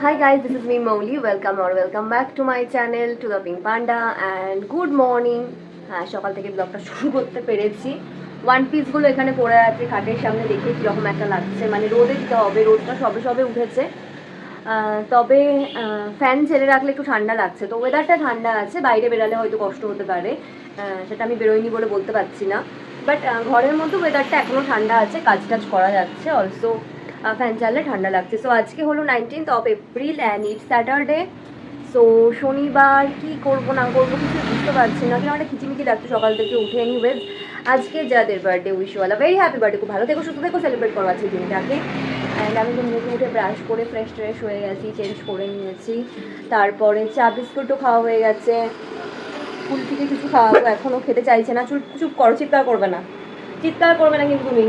Hi guys, this is me Mowli. Welcome or welcome back to my channel to the Pink Panda and good morning. হ্যাঁ সকাল থেকে ব্লগটা শুরু করতে পেরেছি। ওয়ান পিসগুলো এখানে পড়ে আছে খাটের সামনে দেখে কীরকম একটা লাগছে। মানে রোদে দিতে হবে রোদটা সবে সবে উঠেছে। তবে ফ্যান ছেড়ে রাখলে একটু ঠান্ডা লাগছে। তো ওয়েদারটা ঠান্ডা আছে বাইরে বেরালে হয়তো কষ্ট হতে পারে। সেটা আমি বেরোয়নি বলে বলতে পারছি না। বাট ঘরের মধ্যে ওয়েদারটা এখনও ঠান্ডা আছে কাজ টাজ করা যাচ্ছে। অলসো ফ্যান চাললে ঠান্ডা লাগছে। সো আজকে হলো nineteenth of April and it Saturday so শনিবার কি করব, না করব কিছু বুঝতে পারছি না। কিন্তু একটা খিচিমিচি লাগছে সকাল থেকে উঠে এনিওয়েজ আজকে যাদের বার্থডে উইশওয়ালা ভেরি হ্যাপি বার্থডে খুব ভালো থেকো, সুস্থ থেকো সেলিব্রেট করো আজকে দিনটাকে। অ্যান্ড আমি ঘুম থেকে উঠে ব্রাশ করে ফ্রেশ ট্রেশ হয়ে গেছি চেঞ্জ করে নিয়েছি। তারপরে চা, বিস্কুটও খাওয়া হয়ে গেছে। ফুল থেকে কিছু খাওয়াবো এখনও খেতে চাইছে না। চুপ চুপ করো, চিৎকার করবে না। চিৎকার করবে না কিন্তু তুমি।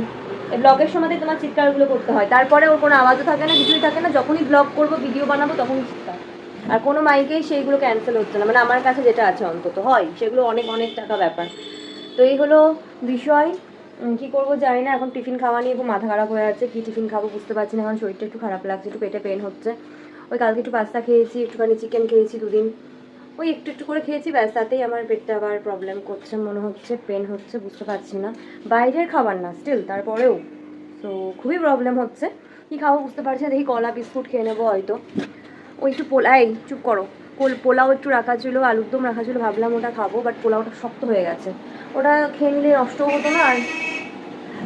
ব্লগের সময় তোমার চিৎকারগুলো করতে হয়। তারপরে ওর কোনো আওয়াজও থাকে না, কিছুই থাকে না। যখনই ব্লগ করব ভিডিও বানাবো, তখনই চিৎকার। আর কোনো মাইকেই সেইগুলো ক্যান্সেল হচ্ছে না। মানে আমার কাছে যেটা আছে অন্তত, হয়। সেগুলো অনেক অনেক টাকা ব্যাপার। তো এই হলো বিষয়। কি করব জানি না। এখন টিফিন খাওয়া নিয়ে মাথা খারাপ হয়ে আছে। কি টিফিন খাব বুঝতে পারছি না। এখন শরীরটা একটু খারাপ লাগছে, একটু পেটে পেন হচ্ছে। ওই কালকে একটু পাস্তা খেয়েছি, একটুখানি চিকেন খেয়েছি দুদিন। ওই একটু একটু করে খেয়েছি, ব্যাস, তাতেই আমার পেটটা আবার প্রবলেম করছে, মনে হচ্ছে পেন হচ্ছে, বুঝতে পারছি না। বাইরের খাবার না স্টিল তারপরেও। তো খুবই প্রবলেম হচ্ছে। কি খাব বুঝতে পারছি না, দেখি কলা, বিস্কুট খেয়ে নেব হয়তো। ওই একটু পোলাই চুপ করো। পোল পোলাও একটু রাখা ছিল, আলুর দম রাখা ছিল, ভাবলাম ওটা খাব বাট পোলাওটা শক্ত হয়ে গেছে। ওটা খেয়ে নিলে নষ্টও হতো না, আর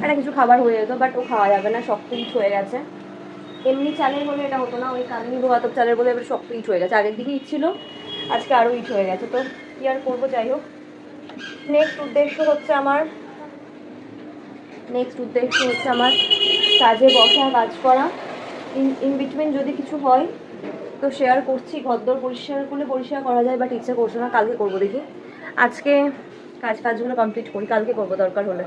একটা কিছু খাবার হয়ে যেত বাট ও খাওয়া যাবে না, শক্ত ইট হয়ে গেছে। এমনি চালের বলে এটা হতো না, ওই কামিনী ভাতক চালের বলে এবার শক্ত ইট হয়ে গেছে। আগের দিকে ইট ছিল আজকে আরও ইট হয়ে গেছে, তো কী আর করব, যাই হোক। নেক্সট উদ্দেশ্য হচ্ছে আমার নেক্সট উদ্দেশ্য হচ্ছে আমার কাজে বসা, কাজ করা। ইন ইন বিটুইন যদি কিছু হয়, তো শেয়ার করছি, ঘরদোর পরিষ্কার করলে পরিষ্কার করা যায় বাট ইচ্ছে করছে না, কালকে করব দেখি। আজকে কাজ কাজগুলো কমপ্লিট করি, কালকে করব দরকার হলে।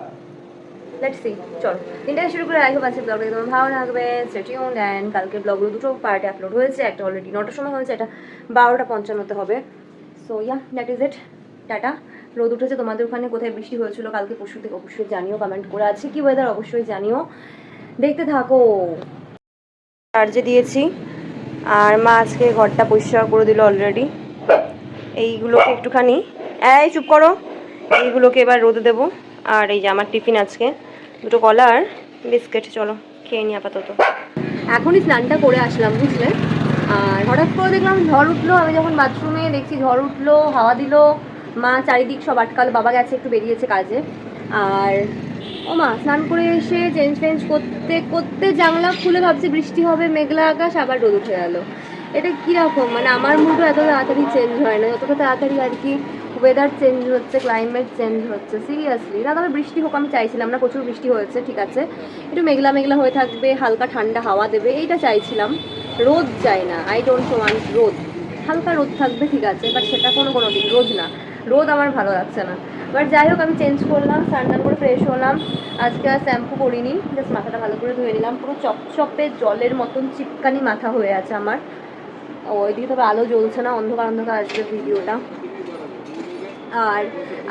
লেটস সি চলো। তিনটায় শুরু করে আইহো আছে ব্লগটা তোমার ভালো লাগবে। স্টেটিউন অ্যান্ড কালকে ব্লগগুলো দুটো পার্টে আপলোড হয়েছে। একটা অলরেডি নটার সময় হয়েছে এটা বারোটা পঞ্চান্নতে হবে। So yeah that is it tata রোদ উঠেছে তোমাদের ওখানে। কোথায় বৃষ্টি হয়েছিল কালকে পরশু থেকে অবশ্যই জানিও। কমেন্ট করে আছে। কি ওয়েদার অবশ্যই জানিও। দেখতে থাকো। চার্জে দিয়েছি। আর মা আজকে ঘরটা পরিষ্কার করে দিল অলরেডি এইগুলোকে একটুখানি এই, চুপ করো। এইগুলোকে এবার রোদে দেবো। আর এই যে আমার টিফিন আজকে। দুটো কলা আর বিস্কিট, চলো, খেয়ে নি আপাতত। এখনই স্নানটা করে আসলাম, বুঝলে? আর হঠাৎ করে দেখলাম ঝড় উঠল, আমি যখন বাথরুমে দেখছি ঝড় উঠল, হাওয়া দিল, মা চারিদিক সব আটকাল, বাবা গেছে, একটু বেরিয়েছে কাজে। আর, ও মা, স্নান করে এসে চেঞ্জ ফেঞ্জ করতে করতে জানলা খুলে ভাবছি বৃষ্টি হবে, মেঘলা আকাশ, আবার রোদ উঠে গেল। এটা কীরকম? মানে আমার মুডও এত তাড়াতাড়ি চেঞ্জ হয় না, যতটা তাড়াতাড়ি আর কি ওয়েদার চেঞ্জ হচ্ছে ক্লাইমেট চেঞ্জ হচ্ছে সিরিয়াসলি না, তবে বৃষ্টি হোক, আমি চাইছিলাম না, প্রচুর বৃষ্টি হয়েছে, ঠিক আছে। একটু মেঘলা মেঘলা হয়ে থাকবে, হালকা ঠান্ডা হাওয়া দেবে, এইটা চাইছিলাম। রোদ চাই না আই ডোন্ট ওয়ান্ট রোদ। হালকা রোদ থাকবে, ঠিক আছে বাট সেটা কোনো কোনো দিন রোদ না। রোদ আমার ভালো লাগছে না। বাট যাই হোক, আমি চেঞ্জ করলাম, স্নান করে ফ্রেশ হলাম। আজকে আর শ্যাম্পু করিনি জাস্ট মাথাটা ভালো করে ধুয়ে নিলাম। পুরো চপচপে জলের মতন চিপকানি মাথা হয়ে আছে আমার। ওইদিকে তবে আলো জ্বলছে না, অন্ধকার অন্ধকার আসবে ভিডিওটা। আর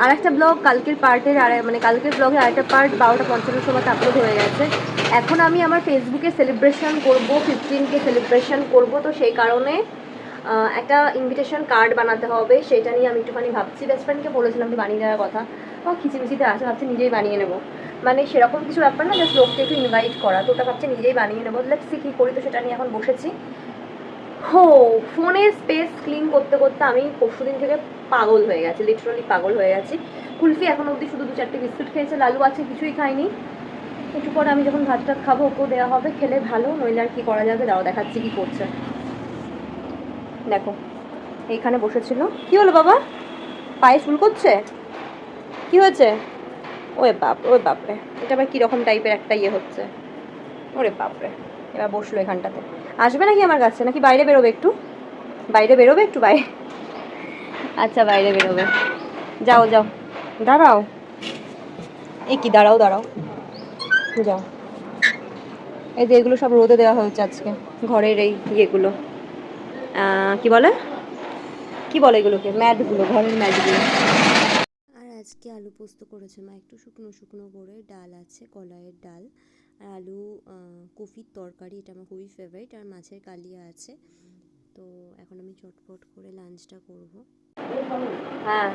আর একটা ব্লগ, কালকের পার্টের আর মানে কালকের ব্লগের আরেকটা পার্ট বারোটা পঞ্চান্ন সময় আপলোড হয়ে গেছে। এখন আমি আমার ফেসবুকে সেলিব্রেশন করব ফিফটিনকে সেলিব্রেশন করব, তো সেই কারণে একটা ইনভিটেশন কার্ড বানাতে হবে, সেটা নিয়ে আমি একটুখানি ভাবছি। বেস্ট ফ্রেন্ডকে বলেছিলাম যে বানিয়ে দেওয়ার কথা। ও খিচিমিচিতে আছে, ভাবছি নিজেই বানিয়ে নেব। মানে সেরকম কিছু ব্যাপার না জাস্ট লোককে একটু ইনভাইট করা। তো ওটা ভাবছি নিজেই বানিয়ে নেব। লেটসি কী করি, তো সেটা নিয়ে এখন বসেছি। হো ফোনের স্পেস ক্লিন করতে করতে আমি পরশু দিন থেকে পাগল হয়ে গেছে লিটারালি পাগল হয়ে গেছি। কুলফি এখন অবধি শুধু দু চারটে বিস্কুট খেয়েছে, লালু আছে, কিছুই খাইনি একটু পরে আমি যখন ভাত টাত খাব, ওকেও দেওয়া হবে, খেলে ভালো, নইলে আর কি করা যাবে? দাও দেখাচ্ছি কি করছে। দেখো, এইখানে বসেছিল। কি হলো বাবা? পায়ে চুল করছে? কি হয়েছে? ওরে বাপ, ওরে বাপরে এটা আবার কীরকম টাইপের একটা ইয়ে হচ্ছে? ওরে বাপরে এবার বসল এখানটাতে। আসবে নাকি আমার কাছে? নাকি বাইরে বেরোবে একটু? বাইরে বেরোবে একটু? বাইরে আচ্ছা বাইরে বেরোবে। যাও যাও। দাঁড়াও। এ দাঁড়াও দাঁড়াও। যাও। এই যে এগুলো সব রোদে দেওয়া হয়েছে আজকে, ঘরের এই ইয়েগুলো। কি বলে? কি বলে এগুলোকে? ম্যাটগুলো, ঘরের ম্যাটগুলো। আর আজকে আলু পোস্ত করেছে মা। একটু শুকনো শুকনো করে ডাল আছে, কলাইয়ের ডাল। আর আলু কফির তরকারি, এটা আমার খুবই ফেভারিট আর মাছের কালিয়া আছে। তো এখন আমি চটপট করে লাঞ্চটা করব। হ্যাঁ।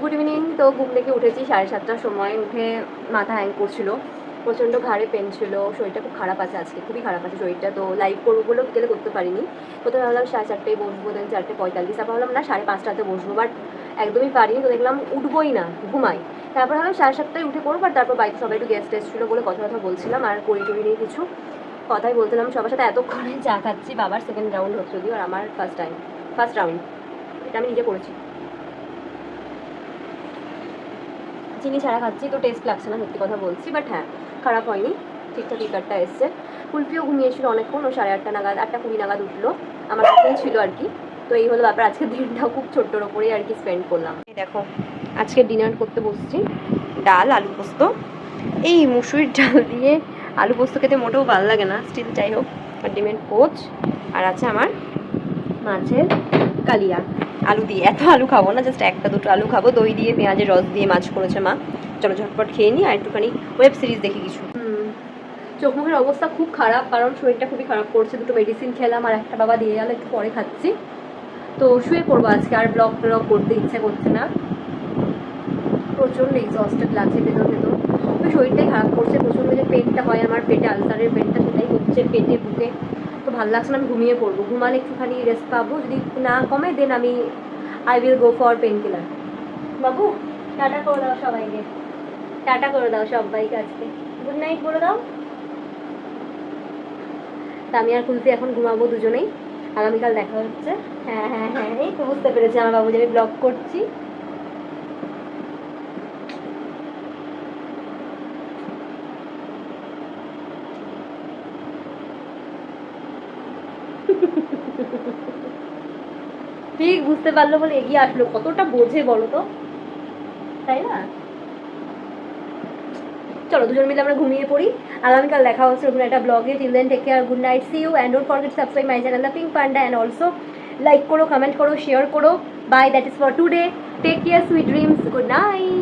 Good evening. তো ঘুম থেকে উঠেছি সাড়ে সাতটার সময়। উঠে মাথা হ্যাং করছিল। প্রচণ্ড ঘাড়ে পেন ছিল। শরীরটা খুব খারাপ আছে আজকে। খুবই খারাপ আছে শরীরটা। তো লাইভ করব বলেও বিকেলে করতে পারিনি। প্রথমে ভাবলাম সাড়ে চারটেয় বসবো দেন চারটে পঁয়তাল্লিশ। তারপর ভাবলাম, না, সাড়ে পাঁচটাতে বসবো। বাট একদমই পারিনি। তো দেখলাম উঠবোই না, ঘুমাই। তারপর ভাবলাম সাড়ে সাতটায় উঠে করব আর তারপর বাড়িতে সবাই একটু গেস্ট এসেছিল বলে কথা কথা বলছিলাম। আর করি টরি নিয়ে কিছু কথাই বলছিলাম। সবার সাথে এতক্ষণে চা খাচ্ছি। বাবার সেকেন্ড রাউন্ড হচ্ছে যদিও, আর আমার ফার্স্ট টাইম ফার্স্ট রাউন্ড এটা আমি নিজে করেছি। চিনি ছাড়া খাচ্ছি, তো টেস্ট লাগছে না, সত্যি কথা বলছি বাট হ্যাঁ খারাপ হয়নি। ঠিকঠাক লিকারটা এসছে। কুলফিও ঘুমিয়েছিল অনেকক্ষণ, ও সাড়ে আটটা নাগাদ, আটটা কুড়ি নাগাদ উঠল। আমার কাছেই ছিল আর কি। তো এই হলো ব্যাপার আজকে দিনটাও খুব ছোট্টর ওপরেই আর কি স্পেন্ড করলাম। দেখো, আজকে ডিনার করতে বসছি, ডাল, আলু পোস্ত। এই মুসুরির ডাল দিয়ে আলু পোস্ত খেতে মোটেও ভালো লাগে না স্টিল যাই হোক ডিমের পোচ আর আছে আমার মাছের কালিয়া। আলু দিয়ে। এত আলু খাব না জাস্ট একটা দুটো আলু খাব। দই দিয়ে, পেঁয়াজের রস দিয়ে মাছ করেছে মা। চলো ঝটপট খেয়ে নিই আর একটুখানি ওয়েব সিরিজ দেখি কিছু। চোখ মুখের অবস্থা খুব খারাপ, কারণ শরীরটা খুবই খারাপ করছে। দুটো মেডিসিন খেলাম আর একটা বাবা দিয়ে গেল, একটু পরে খাচ্ছি। তো শুয়ে পড়ব আজকে, আর ব্লগ ট্লগ করতে ইচ্ছে করছে না। প্রচণ্ড এক্সস্টেড লাগছে ভেতর ভেতর। শরীরটাই খারাপ করছে, প্রচণ্ড যে পেটটা হয় আমার পেটে, আলসারের পেটটা সেটাই হচ্ছে পেটে, বুকে। তো ভালো লাগছে না, আমি ঘুমিয়ে পড়ব। ঘুমালে একটুখানি রেস্ট পাবো, যদি না কমে দেন আমি I will go for painkiller Babu, tata করে দাও সবাইকে। টাটা করে দাও সবাইকে আজকে। গুড নাইট করে দাও। তা আমি আর কুলফি এখন ঘুমাবো দুজনেই। আগামীকাল দেখা হচ্ছে। হ্যাঁ হ্যাঁ হ্যাঁ এই তো বুঝতে পেরেছি, আমার বাবু যে আমি ব্লগ করছি। ঠিক বুঝতে পারল বলে এগিয়ে আসলো। কতটা বোঝে বলো তো? তাই না? চলো দুজন মিলে আমরা ঘুমিয়ে পড়ি। আগামীকাল দেখা হচ্ছে নতুন একটা ব্লগে till then take care good night see you and don't forget subscribe my channel the pink panda and also like করো কমেন্ট করো শেয়ার করো। Bye that is for today take care sweet dreams good night